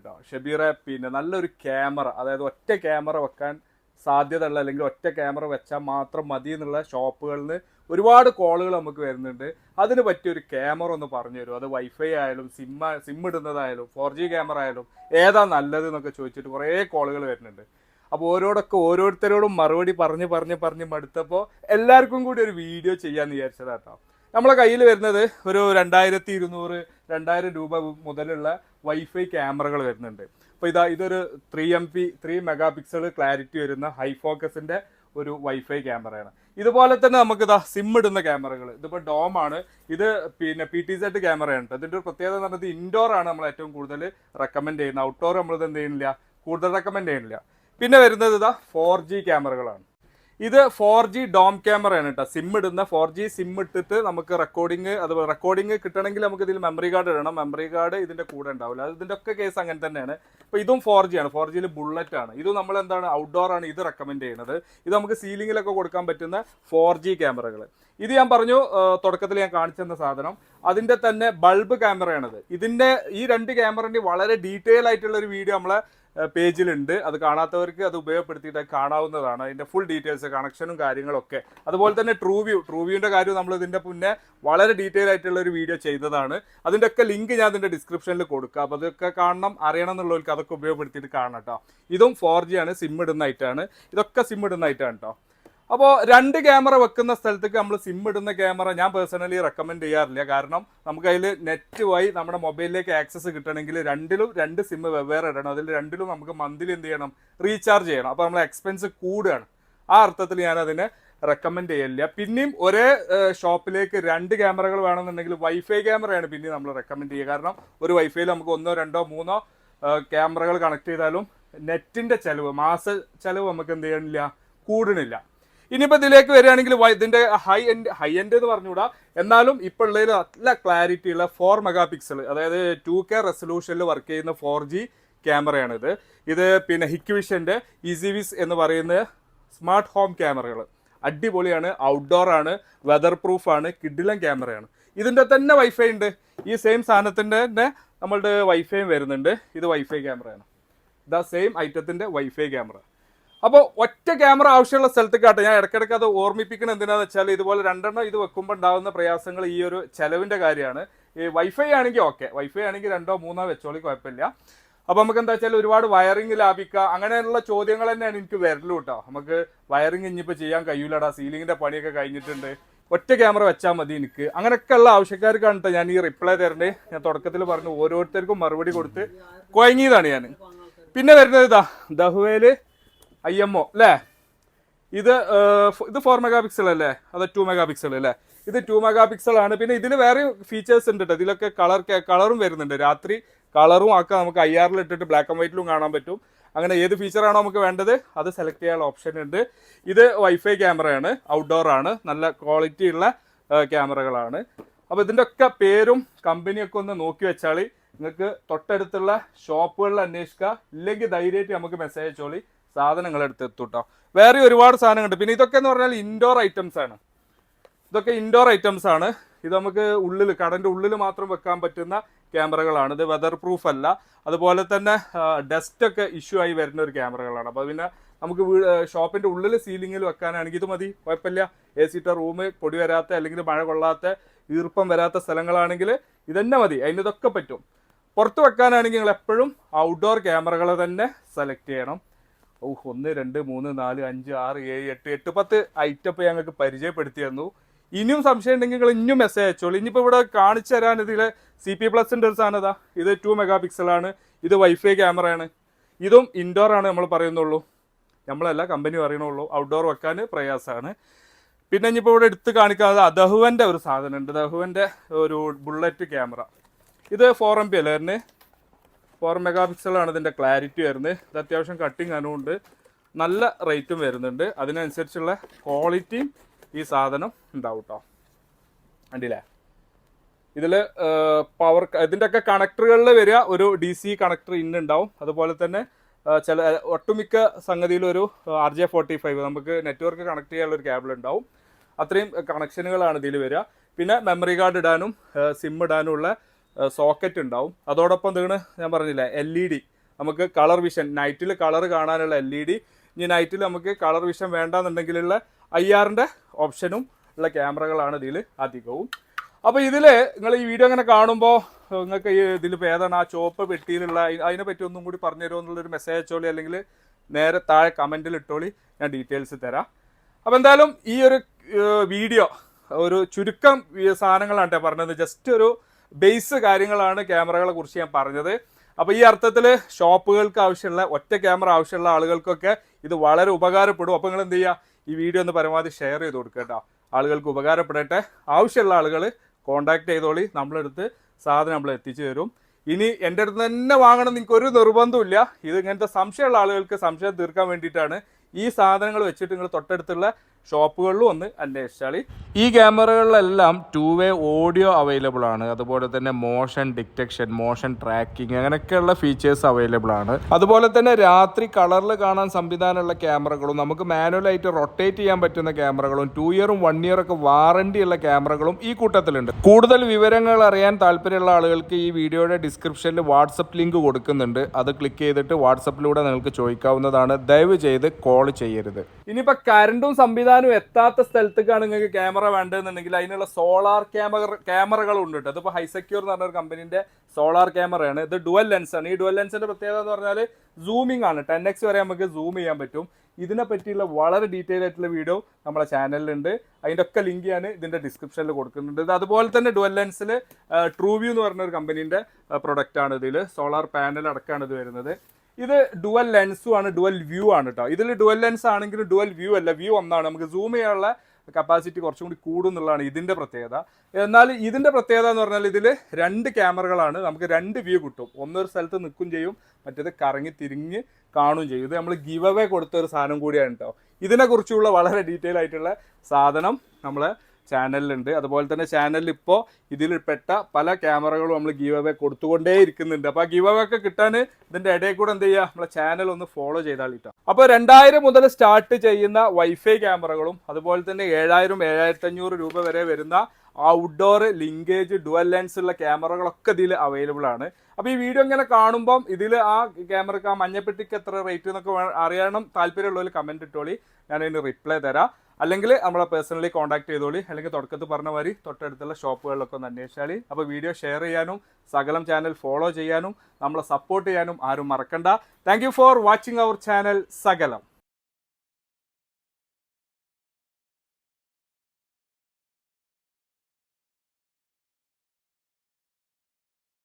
കേട്ടോ ഷബീറെ പിന്നെ നല്ലൊരു ക്യാമറ അതായത് ഒറ്റ ക്യാമറ വെക്കാൻ സാധ്യതയുള്ള അല്ലെങ്കിൽ ഒറ്റ ക്യാമറ വെച്ചാൽ മാത്രം മതി എന്നുള്ള ഷോപ്പുകളിൽ നിന്ന് ഒരുപാട് കോളുകൾ നമുക്ക് വരുന്നുണ്ട്. അതിന് പറ്റിയ ഒരു ക്യാമറ ഒന്ന് പറഞ്ഞു തരും അത് വൈഫൈ ആയാലും സിമ്മ സിം ഇടുന്നതായാലും ഫോർ ജി ക്യാമറ ആയാലും ഏതാ നല്ലത് എന്നൊക്കെ ചോദിച്ചിട്ട് കുറേ കോളുകൾ വരുന്നുണ്ട്. അപ്പോൾ ഓരോടൊക്കെ ഓരോരുത്തരോടും മറുപടി പറഞ്ഞ് പറഞ്ഞ് പറഞ്ഞ് മടുത്തപ്പോൾ എല്ലാവർക്കും കൂടി ഒരു വീഡിയോ ചെയ്യാമെന്ന് വിചാരിച്ചതാട്ടോ. നമ്മളെ കയ്യിൽ വരുന്നത് ഒരു രണ്ടായിരത്തി ഇരുന്നൂറ് രണ്ടായിരം രൂപ മുതലുള്ള വൈഫൈ ക്യാമറകൾ വരുന്നുണ്ട്. അപ്പോൾ ഇതാ ഇതൊരു three M P three megapixel clarity വരുന്ന ഹൈ ഫോക്കസിന്റെ ഒരു വൈഫൈ ക്യാമറയാണ്. ഇതുപോലെ തന്നെ നമുക്ക് ഇതാ സിം ഇടുന്ന ക്യാമറകൾ. ഇതിപ്പോൾ ഡോം ആണ്. ഇത് പിന്നെ പി ടി സെറ്റ് ക്യാമറയാണ് അതിന്റെ ഒരു പ്രത്യേകത എന്ന് പറഞ്ഞത് ഇൻഡോർ ആണ് നമ്മൾ ഏറ്റവും കൂടുതൽ റെക്കമെൻഡ് ചെയ്യുന്നത്. ഔട്ട്ഡോർ നമ്മൾ ഇത് എന്ത് ചെയ്യുന്നില്ല? കൂടുതൽ റെക്കമെൻഡ് ചെയ്യുന്നില്ല. പിന്നെ വരുന്നത് ഇതാ ഫോർ ജി ക്യാമറകളാണ്. ഇത് ഫോർ ജി ഡോം ക്യാമറയാണ് കേട്ടോ. സിം ഇടുന്ന ഫോർ ജി സിം ഇട്ടിട്ട് നമുക്ക് റെക്കോർഡിങ് അതുപോലെ റെക്കോർഡിങ് കിട്ടണമെങ്കിൽ നമുക്ക് ഇതിൽ മെമ്മറി കാർഡ് ഇടണം. മെമ്മറി കാർഡ് ഇതിന്റെ കൂടെ ഉണ്ടാവില്ല. അത് ഇതിന്റെ ഒക്കെ കേസ് അങ്ങനെ തന്നെയാണ്. അപ്പോൾ ഇതും ഫോർ ജി ആണ്. ഫോർ ജിയിൽ ബുള്ളറ്റ് ആണ്. ഇത് നമ്മൾ എന്താണ്? ഔട്ട്ഡോർ ആണ് ഇത് റെക്കമെൻഡ് ചെയ്യുന്നത്. ഇത് നമുക്ക് സീലിംഗിലൊക്കെ കൊടുക്കാൻ പറ്റുന്ന ഫോർ ജി ക്യാമറകൾ ഇത് ഞാൻ പറഞ്ഞു തുടക്കത്തിൽ ഞാൻ കാണിച്ചു തന്ന സാധനം. അതിന്റെ തന്നെ ബൾബ് ക്യാമറയാണത് ഇതിന്റെ ഈ രണ്ട് ക്യാമറന്റെ വളരെ ഡീറ്റെയിൽ ആയിട്ടുള്ള ഒരു വീഡിയോ നമ്മളെ പേജിലുണ്ട് അത് കാണാത്തവർക്ക് അത് ഉപയോഗപ്പെടുത്തിയിട്ട് കാണാവുന്നതാണ്. അതിന്റെ ഫുൾ ഡീറ്റെയിൽസ് കണക്ഷനും കാര്യങ്ങളൊക്കെ അതുപോലെ തന്നെ ട്രൂ വ്യൂ ട്രൂ വ്യൂവിന്റെ കാര്യം നമ്മൾ ഇതിന്റെ മുന്നേ വളരെ ഡീറ്റെയിൽ ആയിട്ടുള്ള ഒരു വീഡിയോ ചെയ്തതാണ്. അതിന്റെ ഒക്കെ ലിങ്ക് ഞാൻ അതിന്റെ ഡിസ്ക്രിപ്ഷനിൽ കൊടുക്കുക അപ്പോൾ അതൊക്കെ കാണണം അറിയണം എന്നുള്ളവർക്ക് അതൊക്കെ ഉപയോഗപ്പെടുത്തിയിട്ട് കാണണം കേട്ടോ. ഇതും ഫോർ ജി ആണ് സിം ഇടുന്ന ഐറ്റാണ് ഇതൊക്കെ സിം ഇടുന്ന ഐറ്റാണ് കേട്ടോ. അപ്പോൾ രണ്ട് ക്യാമറ വെക്കുന്ന സ്ഥലത്തേക്ക് നമ്മൾ സിം ഇടുന്ന ക്യാമറ ഞാൻ പേഴ്സണലി റെക്കമെൻഡ് ചെയ്യാറില്ല. കാരണം നമുക്ക് അതിൽ നെറ്റ് വഴി നമ്മുടെ മൊബൈലിലേക്ക് ആക്സസ് കിട്ടണമെങ്കിൽ രണ്ടിലും രണ്ട് സിം വെവ്വേറെ ഇടണം. അതിൽ രണ്ടിലും നമുക്ക് മന്ത്ലി എന്ത് ചെയ്യണം? റീചാർജ് ചെയ്യണം. അപ്പോൾ നമ്മൾ എക്സ്പെൻസ് കൂടുകയാണ്. ആ അർത്ഥത്തിൽ ഞാൻ അതിനെ റെക്കമെൻഡ് ചെയ്യില്ല പിന്നെയും ഒരേ ഷോപ്പിലേക്ക് രണ്ട് ക്യാമറകൾ വേണമെന്നുണ്ടെങ്കിൽ വൈഫൈ ക്യാമറയാണ് പിന്നെയും നമ്മൾ റെക്കമെൻഡ് ചെയ്യുക. കാരണം ഒരു വൈഫൈയിൽ നമുക്ക് ഒന്നോ രണ്ടോ മൂന്നോ ക്യാമറകൾ കണക്ട് ചെയ്താലും നെറ്റിന്റെ ചെലവ് മാസ ചെലവ് നമുക്ക് എന്ത് ചെയ്യണില്ല കൂടണില്ല. ഇനിയിപ്പോ ഇതിലേക്ക് വരികയാണെങ്കിൽ ഇതിന്റെ ഹൈ എൻഡ് ഹൈ എൻഡ് എന്ന് പറഞ്ഞുകൂടാ. എന്നാലും ഇപ്പോൾ ഉള്ളതിൽ നല്ല ക്ലാരിറ്റി ഉള്ള ഫോർ മെഗാ പിക്സൽ അതായത് ടു കെ റെസൊല്യൂഷനിൽ വർക്ക് ചെയ്യുന്ന ഫോർ ജി ക്യാമറയാണ് ഇത് പിന്നെ ഹിക്വിഷന്റെ ഇസിവിസ് എന്ന് പറയുന്ന സ്മാർട്ട് ഹോം ക്യാമറകൾ അടിപൊളിയാണ് ഔട്ട്ഡോർ ആണ് വെതർ പ്രൂഫ് ആണ് കിഡിലം ക്യാമറയാണ്. ഇതിന്റെ തന്നെ വൈഫൈ ഉണ്ട്. ഈ സെയിം സാധനത്തിന്റെ തന്നെ നമ്മളുടെ വൈഫൈയും വരുന്നുണ്ട്. ഇത് വൈഫൈ ക്യാമറയാണ് ദ സെയിം ഐറ്റത്തിന്റെ വൈഫൈ ക്യാമറ അപ്പോൾ ഒറ്റ ക്യാമറ ആവശ്യമുള്ള സ്ഥലത്ത് കാട്ടെ ഞാൻ ഇടയ്ക്കിടയ്ക്ക് അത് ഓർമ്മിപ്പിക്കണം എന്തിനാന്ന് വെച്ചാൽ ഇതുപോലെ രണ്ടെണ്ണം ഇത് വെക്കുമ്പോൾ ഉണ്ടാകുന്ന പ്രയാസങ്ങൾ ഈ ഒരു ചെലവിന്റെ കാര്യമാണ്. ഈ വൈഫൈ ആണെങ്കിൽ ഓക്കെ വൈഫൈ ആണെങ്കിൽ രണ്ടോ മൂന്നോ വെച്ചോളി കുഴപ്പമില്ല. അപ്പോൾ നമുക്ക് എന്താ വെച്ചാൽ ഒരുപാട് വയറിംഗ് ലാഭിക്കുക അങ്ങനെയുള്ള ചോദ്യങ്ങൾ തന്നെയാണ് എനിക്ക് വരലൂട്ടോ. നമുക്ക് വയറിംഗ് ഇനിയിപ്പോൾ ചെയ്യാൻ കഴിയൂലടാ. സീലിങ്ങിന്റെ പണിയൊക്കെ കഴിഞ്ഞിട്ടുണ്ട്. ഒറ്റ ക്യാമറ വെച്ചാൽ മതി എനിക്ക്. അങ്ങനെയൊക്കെയുള്ള ആവശ്യക്കാർക്കാണ് ഞാൻ ഈ റിപ്ലൈ തരേണ്ടത് ഞാൻ തുടക്കത്തിൽ പറഞ്ഞു ഓരോരുത്തർക്കും മറുപടി കൊടുത്ത് കുഴങ്ങിയതാണ് ഞാൻ. പിന്നെ വരുന്നത് ഇതാ ദഹുവേൽ ഐ എം ഒ അല്ലേ ഇത് ഇത് ഫോർ മെഗാ പിക്സൽ അല്ലേ? അത് ടു മെഗാ പിക്സൽ അല്ലേ ഇത് ടു മെഗാ പിക്സൽ ആണ്. പിന്നെ ഇതിന് വേറെ ഫീച്ചേഴ്സ് ഉണ്ട് കേട്ടോ ഇതിലൊക്കെ കളർ കളറും വരുന്നുണ്ട്. രാത്രി കളറും ആക്കാം നമുക്ക് ഐ ആറിൽ ഇട്ടിട്ട് ബ്ലാക്ക് ആൻഡ് വൈറ്റിലും കാണാൻ പറ്റും. അങ്ങനെ ഏത് ഫീച്ചറാണോ നമുക്ക് വേണ്ടത് അത് സെലക്ട് ചെയ്യാനുള്ള ഓപ്ഷൻ ഉണ്ട്. ഇത് വൈഫൈ ക്യാമറയാണ് ഔട്ട്ഡോർ ആണ് നല്ല ക്വാളിറ്റി ഉള്ള ക്യാമറകളാണ് അപ്പോൾ ഇതിന്റെ ഒക്കെ പേരും കമ്പനിയൊക്കെ ഒന്ന് നോക്കി വെച്ചാൽ നിങ്ങൾക്ക് തൊട്ടടുത്തുള്ള ഷോപ്പുകളിൽ അന്വേഷിക്കുക ഇല്ലെങ്കിൽ ധൈര്യമായിട്ട് നമുക്ക് മെസ്സേജ് അയച്ചോളി. സാധനങ്ങൾ എടുത്ത് എത്തും കേട്ടോ വേറെ ഒരുപാട് സാധനങ്ങളുണ്ട്. പിന്നെ ഇതൊക്കെ എന്ന് പറഞ്ഞാൽ ഇൻഡോർ ഐറ്റംസ് ആണ്. ഇതൊക്കെ ഇൻഡോർ ഐറ്റംസ് ആണ്. ഇത് നമുക്ക് ഉള്ളിൽ കടന്റെ ഉള്ളിൽ മാത്രം വെക്കാൻ പറ്റുന്ന ക്യാമറകളാണ്. ഇത് വെതർ പ്രൂഫ് അല്ല. അതുപോലെ തന്നെ ഡസ്റ്റ് ഒക്കെ ഇഷ്യൂ ആയി വരുന്ന ഒരു ക്യാമറകളാണ്. അപ്പോൾ പിന്നെ നമുക്ക് ഷോപ്പിന്റെ ഉള്ളിൽ സീലിംഗിൽ വെക്കാനാണെങ്കിൽ ഇത് മതി. കുഴപ്പമില്ല. എ സിട്ട റൂം പൊടി വരാത്ത അല്ലെങ്കിൽ മഴ കൊള്ളാത്ത ഈർപ്പം വരാത്ത സ്ഥലങ്ങളാണെങ്കിൽ ഇതന്നെ മതി. അതിന് ഇതൊക്കെ പറ്റും. പുറത്ത് വെക്കാനാണെങ്കിൽ നിങ്ങൾ എപ്പോഴും ഔട്ട്ഡോർ ക്യാമറകൾ തന്നെ സെലക്ട് ചെയ്യണം. ഓ ഒന്ന് രണ്ട് മൂന്ന് നാല് അഞ്ച് ആറ് ഏഴ് എട്ട് എട്ട് പത്ത് ഐറ്റപ്പ് ഞങ്ങൾക്ക് പരിചയപ്പെടുത്തി തന്നു. ഇനിയും സംശയം ഉണ്ടെങ്കിൽ നിങ്ങൾ ഇനിയും മെസ്സേജ് അയച്ചോളൂ. ഇനിയിപ്പോൾ ഇവിടെ കാണിച്ചു തരാൻ ഇതിൽ സി പി പ്ലസിന്റെ ഒരു സാധനം ഇതാ. ടു മെഗാ പിക്സലാണ് ഇത് വൈഫൈ ക്യാമറയാണ് ഇതും ഇൻഡോർ ആണ് നമ്മൾ പറയുന്നുള്ളൂ. നമ്മളല്ല കമ്പനി പറയണുള്ളൂ ഔട്ട്ഡോർ വെക്കാൻ പ്രയാസമാണ്. പിന്നെ ഇനിയിപ്പോൾ ഇവിടെ എടുത്ത് കാണിക്കാതെ ദഹുവന്റെ ഒരു സാധനമുണ്ട് ദഹുവന്റെ ഒരു ബുള്ളറ്റ് ക്യാമറ ഇത് ഫോർ എം പി അല്ലേ വരുന്നത് ഫോർ മെഗാ പിക്സലാണ് ഇതിന്റെ ക്ലാരിറ്റി വരുന്നത്. ഇത് അത്യാവശ്യം കട്ടിങ് അനുകൊണ്ട് നല്ല റേറ്റും വരുന്നുണ്ട്. അതിനനുസരിച്ചുള്ള ക്വാളിറ്റിയും ഈ സാധനം ഉണ്ടാവും കേട്ടോ കണ്ടില്ലേ ഇതിൽ പവർ ഇതിന്റെ ഒക്കെ കണക്ടറുകളിൽ വരിക ഒരു ഡി സി കണക്ടർ ഇന്നുണ്ടാവും അതുപോലെ തന്നെ ചില ഒട്ടുമിക്ക സംഗതിയിൽ ഒരു ആർ ജെ ഫോർട്ടി ഫൈവ് നമുക്ക് നെറ്റ്വർക്ക് കണക്ട് ചെയ്യാനുള്ള ഒരു കേബിൾ ഉണ്ടാവും. അത്രയും കണക്ഷനുകളാണ് ഇതിൽ വരിക. പിന്നെ മെമ്മറി കാർഡ് ഇടാനും സിം ഇടാനും ഉള്ള സോക്കറ്റ് ഉണ്ടാവും. അതോടൊപ്പം തീണ് ഞാൻ പറഞ്ഞില്ലേ എൽ ഇ ഡി നമുക്ക് കളർ വിഷൻ നൈറ്റിൽ കളർ കാണാനുള്ള എൽ ഇ ഡി ഇനി നൈറ്റിൽ നമുക്ക് കളർ വിഷൻ വേണ്ടാന്നുണ്ടെങ്കിലുള്ള ഐ ആറിന്റെ ഓപ്ഷനും ഉള്ള ക്യാമറകളാണ് ഇതിൽ അധികവും. അപ്പോൾ ഇതിൽ നിങ്ങൾ ഈ വീഡിയോ അങ്ങനെ കാണുമ്പോൾ നിങ്ങൾക്ക് ഈ ഇതിലിപ്പോൾ ഏതാണ് ആ ചോപ്പ് പെട്ടിയിലുള്ള അതിനെ പറ്റി ഒന്നും കൂടി പറഞ്ഞു തരുമോ എന്നുള്ളൊരു മെസ്സേജ് അയച്ചോളി അല്ലെങ്കിൽ നേരെ താഴെ കമന്റിൽ ഇട്ടോളി ഞാൻ ഡീറ്റെയിൽസ് തരാം. അപ്പോൾ എന്തായാലും ഈ ഒരു വീഡിയോ ഒരു ചുരുക്കം സാധനങ്ങളാണ് കേട്ടോ പറഞ്ഞത്. ജസ്റ്റ് ഒരു ബേസ് കാര്യങ്ങളാണ് ക്യാമറകളെ കുറിച്ച് ഞാൻ പറഞ്ഞത്. അപ്പോൾ ഈ അർത്ഥത്തിൽ ഷോപ്പുകൾക്ക് ആവശ്യമുള്ള ഒറ്റ ക്യാമറ ആവശ്യമുള്ള ആളുകൾക്കൊക്കെ ഇത് വളരെ ഉപകാരപ്പെടും. അപ്പോൾ നിങ്ങൾ എന്ത് ചെയ്യുക ഈ വീഡിയോ ഒന്ന് പരമാവധി ഷെയർ ചെയ്ത് കൊടുക്കുക കേട്ടോ. ആളുകൾക്ക് ഉപകാരപ്പെടട്ടെ. ആവശ്യമുള്ള ആളുകൾ കോൺടാക്ട് ചെയ്തോളി. നമ്മളെടുത്ത് സാധനം നമ്മൾ എത്തിച്ചു തരും. ഇനി എന്റെ അടുത്ത് തന്നെ വാങ്ങണം നിങ്ങൾക്ക് ഒരു നിർബന്ധമില്ല ഇത് ഇങ്ങനത്തെ സംശയമുള്ള ആളുകൾക്ക് സംശയം തീർക്കാൻ വേണ്ടിയിട്ടാണ് ഈ സാധനങ്ങൾ വെച്ചിട്ട് നിങ്ങൾ തൊട്ടടുത്തുള്ള ഷോപ്പുകളിലും ഒന്ന് അന്വേഷിച്ചാൽ ഈ ക്യാമറകളിലെല്ലാം ടു വേ ഓഡിയോ അവൈലബിൾ ആണ്. അതുപോലെ തന്നെ മോഷൻ ഡിറ്റക്ഷൻ മോഷൻ ട്രാക്കിംഗ് അങ്ങനെയൊക്കെയുള്ള ഫീച്ചേഴ്സ് അവൈലബിൾ ആണ്. അതുപോലെ തന്നെ രാത്രി കളറിൽ കാണാൻ സംവിധാനമുള്ള ക്യാമറകളും നമുക്ക് മാനുവലായിട്ട് റൊട്ടേറ്റ് ചെയ്യാൻ പറ്റുന്ന ക്യാമറകളും ടു ഇയറും വൺ ഇയർ ഒക്കെ വാറണ്ടി ഉള്ള ക്യാമറകളും ഈ കൂട്ടത്തിലുണ്ട്. കൂടുതൽ വിവരങ്ങൾ അറിയാൻ താല്പര്യമുള്ള ആളുകൾക്ക് ഈ വീഡിയോയുടെ ഡിസ്ക്രിപ്ഷനിൽ വാട്സപ്പ് ലിങ്ക് കൊടുക്കുന്നുണ്ട്. അത് ക്ലിക്ക് ചെയ്തിട്ട് വാട്സപ്പിലൂടെ നിങ്ങൾക്ക് ചോദിക്കാവുന്നതാണ്. ദയവ് ചെയ്ത് കോൾ ചെയ്യരുത് ഇനിയിപ്പോൾ കറണ്ടും സംവിധാനവും എത്താത്ത സ്ഥലത്തേക്കാണ് നിങ്ങൾക്ക് ക്യാമറ വേണ്ടതെന്നുണ്ടെങ്കിൽ അതിനുള്ള സോളാർ ക്യാമറ ക്യാമറകൾ ഉണ്ട് കേട്ടോ. അതിപ്പോൾ ഹൈസെക്യൂർ എന്ന് പറഞ്ഞ ഒരു കമ്പനീന്റെ സോളാർ ക്യാമറയാണ്. ഇത് ഡുവൽ ലെൻസ് ആണ്. ഈ ഡുവൽ ലെൻസിന്റെ പ്രത്യേകത എന്ന് പറഞ്ഞാൽ സൂമിംഗ് ആണ്. ടെൻ എക്സ് വരെ നമുക്ക് സൂം ചെയ്യാൻ പറ്റും. ഇതിനെ പറ്റിയുള്ള വളരെ ഡീറ്റെയിൽ ആയിട്ടുള്ള വീഡിയോ നമ്മളെ ചാനലിലുണ്ട്. അതിന്റെ ഒക്കെ ലിങ്ക് ഞാൻ ഇതിന്റെ ഡിസ്ക്രിപ്ഷനിൽ കൊടുക്കുന്നുണ്ട്. ഇത് അതുപോലെ തന്നെ ഡുവൽ ലെൻസിൽ ട്രൂവ്യൂ എന്ന് പറഞ്ഞ ഒരു കമ്പനീന്റെ പ്രൊഡക്റ്റ് ആണ് ഇതിൽ സോളാർ പാനൽ അടക്കമാണ് ഇത് വരുന്നത്. ഇത് ഡുവൽ ലെൻസും ആണ് ഡുവൽ വ്യൂ ആണ് കേട്ടോ ഇതിൽ ഡുവൽ ലെൻസ് ആണെങ്കിലും ഡുവൽ വ്യൂ അല്ല വ്യൂ ഒന്നാണ്. നമുക്ക് സൂം ചെയ്യാനുള്ള കപ്പാസിറ്റി കുറച്ചും കൂടി കൂടും എന്നുള്ളതാണ് ഇതിന്റെ പ്രത്യേകത. എന്നാൽ ഇതിന്റെ പ്രത്യേകത എന്ന് പറഞ്ഞാൽ ഇതിൽ രണ്ട് ക്യാമറകളാണ്. നമുക്ക് രണ്ട് വ്യൂ കിട്ടും. ഒന്നൊരു സ്ഥലത്ത് നിൽക്കും ചെയ്യും മറ്റേത് കറങ്ങി തിരിഞ്ഞ് കാണുകയും ചെയ്യും. ഇത് നമ്മൾ ഗിവ് അവേ കൊടുത്ത ഒരു സാധനം കൂടിയാണ് കേട്ടോ ഇതിനെക്കുറിച്ചുള്ള വളരെ ഡീറ്റെയിൽ ആയിട്ടുള്ള സാധനം നമ്മളെ ചാനലിലുണ്ട്. അതുപോലെ തന്നെ ചാനലിൽ ഇപ്പോൾ ഇതിൽ പെട്ട പല ക്യാമറകളും നമ്മൾ ഗീവ് അവേ കൊടുത്തുകൊണ്ടേ ഇരിക്കുന്നുണ്ട് അപ്പോൾ ആ ഗീവ് അവേ ഒക്കെ കിട്ടാൻ ഇതിന്റെ ഇടയിൽ കൂടെ എന്ത് ചെയ്യുക നമ്മളെ ചാനൽ ഒന്ന് ഫോളോ ചെയ്താൽ കിട്ടാം. അപ്പോൾ രണ്ടായിരം മുതൽ സ്റ്റാർട്ട് ചെയ്യുന്ന വൈഫൈ ക്യാമറകളും അതുപോലെ തന്നെ ഏഴായിരം ഏഴായിരത്തി രൂപ വരെ വരുന്ന ഔട്ട്ഡോർ ലിങ്കേജ് ഡുവൽ ലെൻസ് ഉള്ള ക്യാമറകളൊക്കെ ഇതിൽ അവൈലബിൾ ആണ്. അപ്പോൾ ഈ വീഡിയോ ഇങ്ങനെ കാണുമ്പം ഇതിൽ ആ ക്യാമറക്ക് ആ മഞ്ഞപ്പെട്ടിക്ക് എത്ര റേറ്റ് എന്നൊക്കെ അറിയണം. താല്പര്യമുള്ളവർ കമന്റ് ഇട്ടോളി. ഞാൻ അതിന് റിപ്ലൈ തരാം. അല്ലെങ്കിൽ നമ്മളെ പേഴ്സണലി കോൺടാക്ട് ചെയ്തോളി. അല്ലെങ്കിൽ തുടക്കത്തിൽ പറഞ്ഞ മാതിരി തൊട്ടടുത്തുള്ള ഷോപ്പുകളിലൊക്കെ ഒന്ന് അന്വേഷിച്ചാൽ അപ്പോൾ വീഡിയോ ഷെയർ ചെയ്യാനും സകലം ചാനൽ ഫോളോ ചെയ്യാനും നമ്മളെ സപ്പോർട്ട് ചെയ്യാനും ആരും മറക്കണ്ട. Thank for watching our channel സകലം.